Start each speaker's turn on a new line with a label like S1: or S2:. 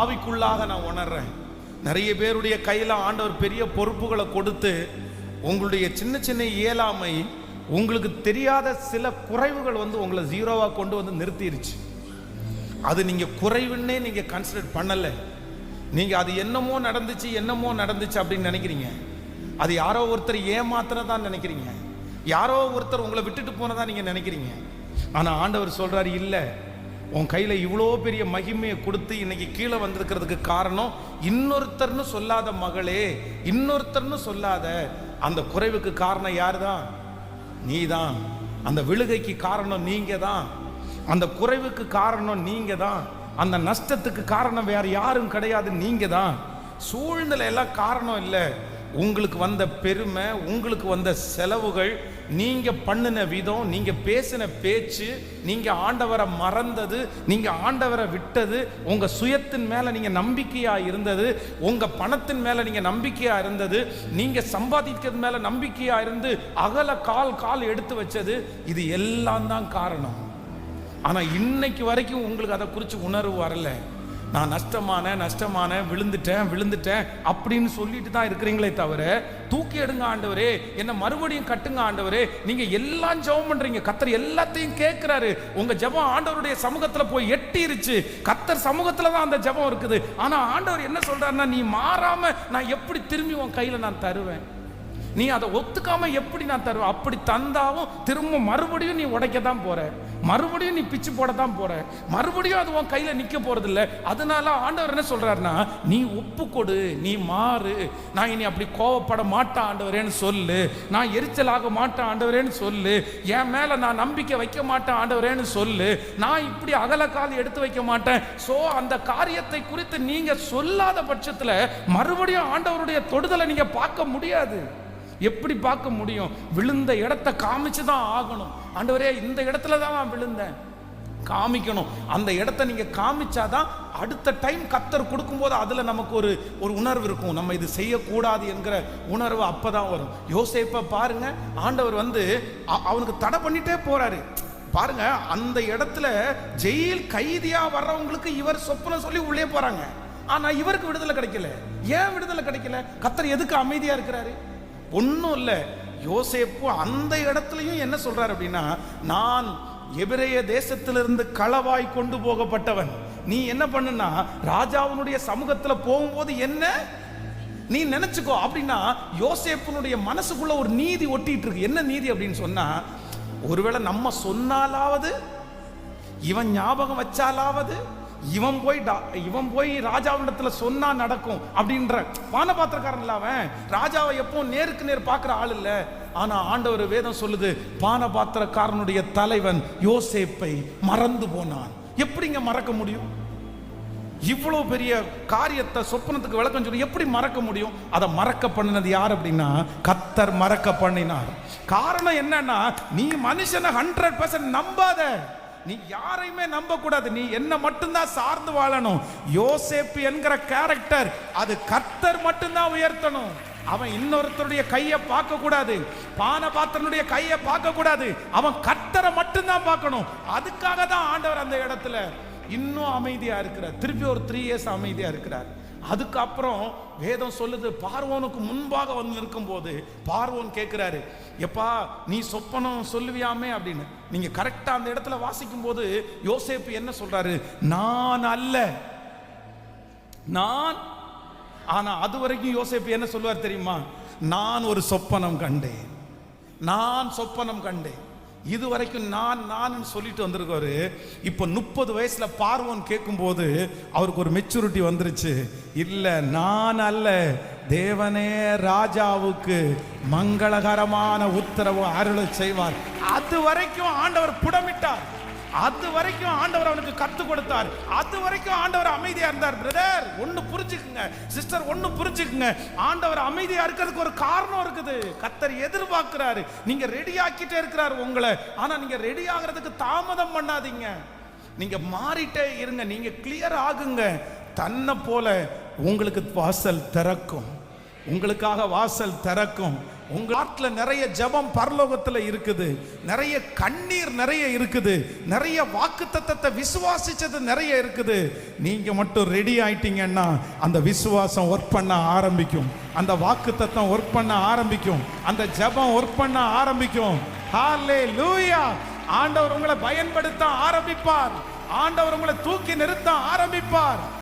S1: ஆவிக்குள்ளாக நான் உணர்றேன். நிறைய பேருடைய கையில் ஆண்டவர் பெரிய பொறுப்புகளை கொடுத்து உங்களுடைய சின்ன சின்ன இயலாமை உங்களுக்கு தெரியாத சில குறைவுகள் வந்து உங்களை ஜீரோவாக கொண்டு வந்து நிறுத்திருச்சு. அது நீங்கள் குறைவுன்னே நீங்கள் கன்சிடர் பண்ணலை. நீங்கள் அது என்னமோ நடந்துச்சு என்னமோ நடந்துச்சு அப்படின்னு நினைக்கிறீங்க. அது யாரோ ஒருத்தர் ஏமாத்தினதான் நினைக்கிறீங்க. யாரோ ஒருத்தர் உங்களை விட்டுட்டு போனதான் நீங்கள் நினைக்கிறீங்க. ஆனால் ஆண்டவர் சொல்கிறார் இல்லை உன் கையில் இவ்வளோ பெரிய மகிமையை கொடுத்து இன்னைக்கு கீழே வந்திருக்கிறதுக்கு காரணம் இன்னொருத்தர்னு சொல்லாத மகளே இன்னொருத்தர்னு சொல்லாத அந்த குறைவுக்கு காரணம் யார் தான் நீ தான் அந்த விழுகைக்கு காரணம் நீங்க தான் அந்த குறைவுக்கு காரணம் நீங்க தான் அந்த நஷ்டத்துக்கு காரணம் வேற யாரும் கிடையாது நீங்க தான் சூழ்நிலை எல்லாம் காரணம் இல்லை. உங்களுக்கு வந்த பெருமை உங்களுக்கு வந்த செலவுகள் நீங்கள் பண்ணின விதம் நீங்கள் பேசின பேச்சு நீங்கள் ஆண்டவரை மறந்தது நீங்கள் ஆண்டவரை விட்டது உங்கள் சுயத்தின் மேலே நீங்கள் நம்பிக்கையாக இருந்தது உங்கள் பணத்தின் மேலே நீங்கள் நம்பிக்கையாக இருந்தது நீங்கள் சம்பாதிக்கிறது மேலே நம்பிக்கையாக இருந்து அகல கால் கால் எடுத்து வச்சது இது எல்லாம் தான் காரணம். ஆனால் இன்னைக்கு வரைக்கும் உங்களுக்கு அதை குறித்து உணர்வு வரலை. நான் நஷ்டமான நஷ்டமான விழுந்துட்டேன் விழுந்துட்டேன் அப்படின்னு சொல்லிட்டு தான் இருக்கிறீங்களே தவிர தூக்கி எடுங்க ஆண்டவரே என்ன மறுபடியும் கட்டுங்க ஆண்டவரே நீங்க எல்லாம் ஜெபம் பண்றீங்க. கத்தர் எல்லாத்தையும் கேட்கிறாரு. உங்க ஜெபம் ஆண்டவருடைய சமூகத்துல போய் எட்டிருச்சு. கத்தர் சமூகத்துல தான் அந்த ஜெபம் இருக்குது. ஆனா ஆண்டவர் என்ன சொல்றாருன்னா நீ மாறாம நான் எப்படி திரும்பி உன் கையில நான் தருவேன்? நீ அதை ஒத்துக்காம எப்படி நான் தருவேன் அப்படி தந்தாவும் திரும்ப மறுபடியும் நீ உடைக்க தான் போற. மறுபடியும் நீ பிச்சு போட தான் போற. மறுபடியும் அது உன் கையில நிக்க போறது இல்லை அதனால ஆண்டவர் என்ன சொல்றாருன்னா நீ ஒப்பு கொடு நீ மாறு. நான் இனி அப்படி கோவப்பட மாட்டேன் ஆண்டவரேன்னு சொல்லு. நான் எரிச்சலாக மாட்டேன் ஆண்டவரேன்னு சொல்லு. என் மேல நான் நம்பிக்கை வைக்க மாட்டேன் ஆண்டவரேன்னு சொல்லு. நான் இப்படி அகலக்கால் எடுத்து வைக்க மாட்டேன். சோ அந்த காரியத்தை குறித்து நீங்க சொல்லாத பட்சத்துல மறுபடியும் ஆண்டவருடைய தொடுதலை நீங்க பார்க்க முடியாது. எப்படி பார்க்க முடியும்? விழுந்த இடத்த காமிச்சு தான் ஆகணும். ஆண்டவரே இந்த இடத்துல தான் நான் விழுந்தேன். காமிக்கணும். அந்த இடத்த நீங்க காமிச்சாதான் அடுத்த டைம் கத்தர் கொடுக்கும்போது அதுல நமக்கு ஒரு ஒரு உணர்வு இருக்கும். நம்ம இது செய்யக்கூடாது என்கிற உணர்வு அப்பதான் வரும். யோசேப்ப பாருங்க. ஆண்டவர் வந்து அ- அவனுக்கு தடை பண்ணிட்டே போறாரு. பாருங்க அந்த இடத்துல ஜெயில் கைதியா வர்றவங்களுக்கு இவர் சொப்பனம் சொல்லி உள்ளே போறாங்க. ஆனா இவருக்கு விடுதலை கிடைக்கல. ஏன் விடுதலை கிடைக்கல? கத்தர் எதுக்கு அமைதியா இருக்கிறாரு? ஒன்றும் இல்லை. யோசேப்பு அந்த இடத்துலையும் என்ன சொல்றாரு அப்படின்னா நான் எபிரேய தேசத்திலிருந்து களவாய் கொண்டு போகப்பட்டவன். நீ என்ன பண்ணுனா ராஜாவினுடைய சமூகத்தில் போகும்போது என்ன? நீ நினைச்சுக்கோ. அப்படின்னா யோசேப்பனுடைய மனசுக்குள்ள ஒரு நீதி ஒட்டிட்டு இருக்கு. என்ன நீதி அப்படின்னு சொன்னா ஒருவேளை நம்ம சொன்னாலாவது இவன் ஞாபகம் வச்சாலாவது இவன் போய் டா- இவன் போய் ராஜாவிடத்துல சொன்னா நடக்கும் அப்படின்ற பான பாத்திரக்காரன் இல்ல அவன். ராஜாவை எப்போ நேருக்கு நேர் பார்க்குற ஆள் இல்ல. ஆனா ஆண்டவர் வேதம் சொல்லுது பான பாத்திரக்காரனுடைய தலைவன் யோசேப்பை மறந்து போனான். எப்படிங்க மறக்க முடியும்? இவ்வளவு பெரிய காரியத்தை சொப்பனத்துக்கு விளக்கம் சொல்லி எப்படி மறக்க முடியும்? அதை மறக்க பண்ணினது யார் அப்படின்னா கத்தர் மறக்க பண்ணினார். காரணம் என்னன்னா நீ மனுஷனை ஹண்ட்ரட் பர்சன்ட் நம்பாத. நீ யாரையுமே நம்ப கூடாது நீ என்ன மட்டும்தான் சார்ந்து வாழணும். யோசேப்பு என்கிற கேரக்டர் அது கத்தர் மட்டும்தான் உயர்த்தணும். அவன் இன்னொருத்தருடைய கையை பார்க்க கூடாது பானபாத்திரனுடைய கையை பார்க்க கூடாது அவன் கத்தரை மட்டும்தான் பார்க்கணும். அதுக்காக தான் ஆண்டவர் அந்த இடத்துல இன்னும் அமைதியா இருக்கிறார். திருப்பி ஒரு த்ரீ இயர்ஸ் அமைதியா இருக்கிறார். அதுக்கப்புறம் வேதம் சொல்லுது பார்வோனுக்கு முன்பாக வந்து இருக்கும்போது பார்வோன் கேட்கிறாரு எப்பா நீ சொப்பனம் சொல்லுவியாமே? அப்படின்னு. நீங்க கரெக்டா அந்த இடத்துல வாசிக்கும் போது யோசேப்பு என்ன சொல்றாரு? நான் அல்ல. நான். ஆனா அது வரைக்கும் யோசேப்பு என்ன சொல்லுவார் தெரியுமா? நான் ஒரு சொப்பனம் கண்டேன். நான் சொப்பனம் கண்டேன். இது வரைக்கும் நான் நான் சொல்லிட்டு வந்திருக்காரு இப்போ முப்பது வயசுல பார்வோன் கேட்கும்போது அவருக்கு ஒரு மெச்சூரிட்டி வந்துருச்சு. இல்ல நான் அல்ல. தேவனே ராஜாவுக்கு மங்களகரமான உத்தரவு அருளை செய்வார். அது வரைக்கும் ஆண்டவர் புடமிட்டார். அது வரைக்கும் ஆண்டவர் அவனுக்கு கத்து கொடுத்தார். அது வரைக்கும் ஆண்டவர் அமைதியா இருந்தார் பிரதர் ஒன்னு புரிஞ்சுக்குங்க. சிஸ்டர் ஒன்னு புரிஞ்சுக்குங்க. ஆண்டவர் அமைதியா இருக்கிறதுக்கு ஒரு காரணம் இருக்குது. கத்தர் எதிர்பார்க்கிறாரு. நீங்க ரெடி ஆக்கிட்டே இருக்கிறார் உங்களை. ஆனா நீங்க ரெடி ஆகிறதுக்கு தாமதம் பண்ணாதீங்க. நீங்க மாறிட்டே இருங்க. நீங்க கிளியர் ஆகுங்க. தன்னை போல உங்களுக்கு வாசல் திறக்கும். உங்களுக்காக வாசல் திறக்கும். உங்க நாட்டுல நிறைய ஜெபம் பரலோகத்துல இருக்குது. நிறைய கண்ணீர் நிறைய இருக்குது. நிறைய வாக்குத்தத்தத்தை விசுவாசிச்சது நிறைய இருக்குது. நீங்க மட்டும் ரெடி ஆயிட்டீங்கன்னா அந்த விசுவாசம் ஒர்க் பண்ண ஆரம்பிக்கும். அந்த வாக்குத்தத்தம் ஒர்க் பண்ண ஆரம்பிக்கும். அந்த ஜெபம் ஒர்க் பண்ண ஆரம்பிக்கும். ஹalleluya ஆண்டவர் உங்களை பயன்படுத்த ஆரம்பிப்பார். ஆண்டவர் உங்களை தூக்கி நிறுத்த ஆரம்பிப்பார்.